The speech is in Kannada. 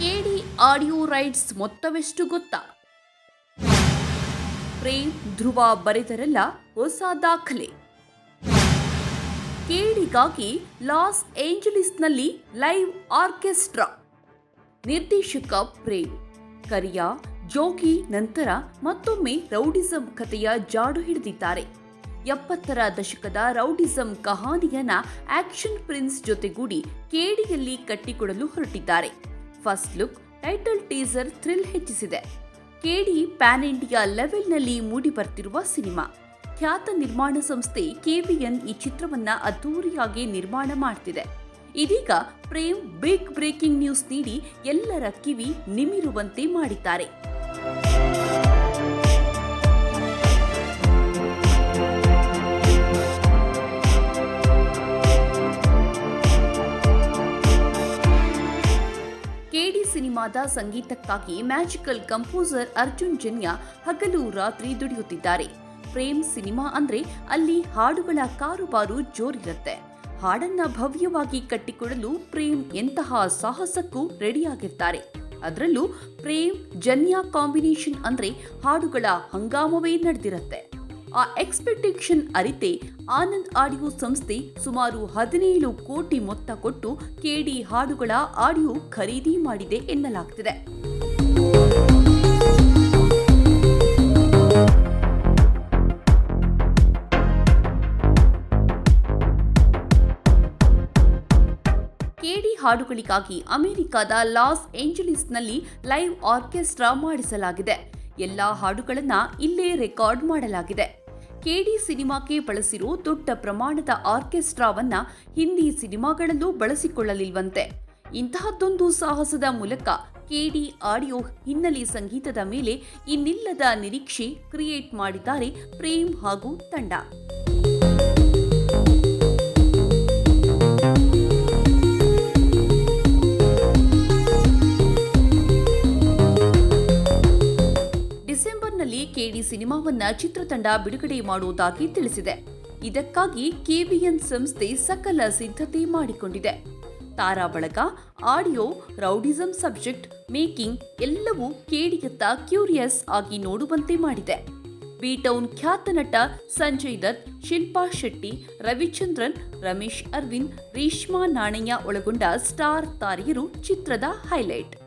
ಕೆಡಿ ಆಡಿಯೋ ರೈಟ್ಸ್ ಮೊತ್ತವೆಷ್ಟು ಗೊತ್ತಾ? ಪ್ರೇಮ್, ಧ್ರುವ ಬರೆದರೆಲ್ಲ ಹೊಸ ದಾಖಲೆ. ಕೇಡಿಗಾಗಿ ಲಾಸ್ ಏಂಜಲೀಸ್ನಲ್ಲಿ ಲೈವ್ ಆರ್ಕೆಸ್ಟ್ರಾ. ನಿರ್ದೇಶಕ ಪ್ರೇಮ್, ಕರಿಯಾ, ಜೋಗಿ ನಂತರ ಮತ್ತೊಮ್ಮೆ ರೌಡಿಸಂ ಕಥೆಯ ಜಾಡು ಹಿಡಿದಿದ್ದಾರೆ. ಎಪ್ಪತ್ತರ ದಶಕದ ರೌಡಿಸಂ ಕಹಾನಿಯನ್ನ ಆಕ್ಷನ್ ಪ್ರಿನ್ಸ್ ಜೊತೆಗೂಡಿ ಕೇಡಿಯಲ್ಲಿ ಕಟ್ಟಿಕೊಡಲು ಹೊರಟಿದ್ದಾರೆ. First look, title teaser thrill ಹೆಚ್ಚಿಸಿದೆ. ಕೆಡಿ ಪ್ಯಾನ್ ಇಂಡಿಯಾ ಲೆವೆಲ್ನಲ್ಲಿ ಮೂಡಿ ಬರ್ತಿರುವ ಸಿನಿಮಾ. ಖ್ಯಾತ ನಿರ್ಮಾಣ ಸಂಸ್ಥೆ ಕೆವಿಎನ್ ಈ ಚಿತ್ರವನ್ನ ಅದ್ದೂರಿಯಾಗಿ ನಿರ್ಮಾಣ ಮಾಡ್ತಿದೆ. ಇದೀಗ ಪ್ರೇಮ್ ಬಿಗ್ ಬ್ರೇಕಿಂಗ್ ನ್ಯೂಸ್ ನೀಡಿ ಎಲ್ಲರ ಕಿವಿ ನಿಮಿರುವಂತೆ ಮಾಡಿದ್ದಾರೆ. ಸಿನಿಮಾದ ಸಂಗೀತಕ್ಕಾಗಿ ಮ್ಯಾಜಿಕಲ್ ಕಂಪೋಸರ್ ಅರ್ಜುನ್ ಜನ್ಯ ಹಗಲು ರಾತ್ರಿ ದುಡಿಯುತ್ತಿದ್ದಾರೆ. ಪ್ರೇಮ್ ಸಿನಿಮಾ ಅಂದ್ರೆ ಅಲ್ಲಿ ಹಾಡುಗಳ ಕಾರುಬಾರು ಜೋರಿರುತ್ತೆ. ಹಾಡನ್ನ ಭವ್ಯವಾಗಿ ಕಟ್ಟಿಕೊಡಲು ಪ್ರೇಮ್ ಎಂತಹ ಸಾಹಸಕ್ಕೂ ರೆಡಿಯಾಗಿರ್ತಾರೆ. ಅದರಲ್ಲೂ ಪ್ರೇಮ್, ಜನ್ಯ ಕಾಂಬಿನೇಷನ್ ಅಂದ್ರೆ ಹಾಡುಗಳ ಹಂಗಾಮವೇ ನಡೆದಿರುತ್ತೆ. ಆ ಎಕ್ಸ್ಪೆಕ್ಟೇಷನ್ ಅರಿತೆ ಆನಂದ್ ಆಡಿಯೋ ಸಂಸ್ಥೆ ಸುಮಾರು ಹದಿನೇಳು ಕೋಟಿ ಮೊತ್ತ ಕೊಟ್ಟು ಕೆಡಿ ಹಾಡುಗಳ ಆಡಿಯೋ ಖರೀದಿ ಮಾಡಿದೆ ಎನ್ನಲಾಗ್ತಿದೆ. ಕೆಡಿ ಹಾಡುಗಳಿಗಾಗಿ ಅಮೆರಿಕದ ಲಾಸ್ ಏಂಜಲೀಸ್ನಲ್ಲಿ ಲೈವ್ ಆರ್ಕೆಸ್ಟ್ರಾ ಮಾಡಿಸಲಾಗಿದೆ. ಎಲ್ಲಾ ಹಾಡುಗಳನ್ನು ಇಲ್ಲೇ ರೆಕಾರ್ಡ್ ಮಾಡಲಾಗಿದೆ. ಕೆಡಿ ಸಿನಿಮಾಕ್ಕೆ ಬಳಸಿರೋ ದೊಡ್ಡ ಪ್ರಮಾಣದ ಆರ್ಕೆಸ್ಟ್ರಾವನ್ನ ಹಿಂದಿ ಸಿನಿಮಾಗಳಲ್ಲೂ ಬಳಸಿಕೊಳ್ಳಲಿಲ್ವಂತೆ. ಇಂತಹದ್ದೊಂದು ಸಾಹಸದ ಮೂಲಕ ಕೆಡಿ ಆಡಿಯೋ ಹಿನ್ನೆಲೆ ಸಂಗೀತದ ಮೇಲೆ ಇನ್ನಿಲ್ಲದ ನಿರೀಕ್ಷೆ ಕ್ರಿಯೇಟ್ ಮಾಡಿದ್ದಾರೆ ಪ್ರೇಮ್ ಹಾಗೂ ತಂಡ. ಕೆಡಿ ಸಿನಿಮಾವನ್ನ ಚಿತ್ರತಂಡ ಬಿಡುಗಡೆ ಮಾಡುವುದಾಗಿ ತಿಳಿಸಿದೆ. ಇದಕ್ಕಾಗಿ ಕೆವಿಎನ್ ಸಂಸ್ಥೆ ಸಕಲ ಸಿದ್ಧತೆ ಮಾಡಿಕೊಂಡಿದೆ. ತಾರಾ ಬಳಗ, ಆಡಿಯೋ, ರೌಡಿಸಂ ಸಬ್ಜೆಕ್ಟ್, ಮೇಕಿಂಗ್ ಎಲ್ಲವೂ ಕೇಡಿಯತ್ತ ಕ್ಯೂರಿಯಸ್ ಆಗಿ ನೋಡುವಂತೆ ಮಾಡಿದೆ. ಬಿ ಟೌನ್ ಖ್ಯಾತ ನಟ ಸಂಜಯ್ ದತ್, ಶಿಲ್ಪಾ ಶೆಟ್ಟಿ, ರವಿಚಂದ್ರನ್, ರಮೇಶ್ ಅರವಿಂದ್, ರೇಷ್ಮಾ ನಾಣಯ್ಯ ಒಳಗೊಂಡ ಸ್ಟಾರ್ ತಾರೆಯರು ಚಿತ್ರದ ಹೈಲೈಟ್.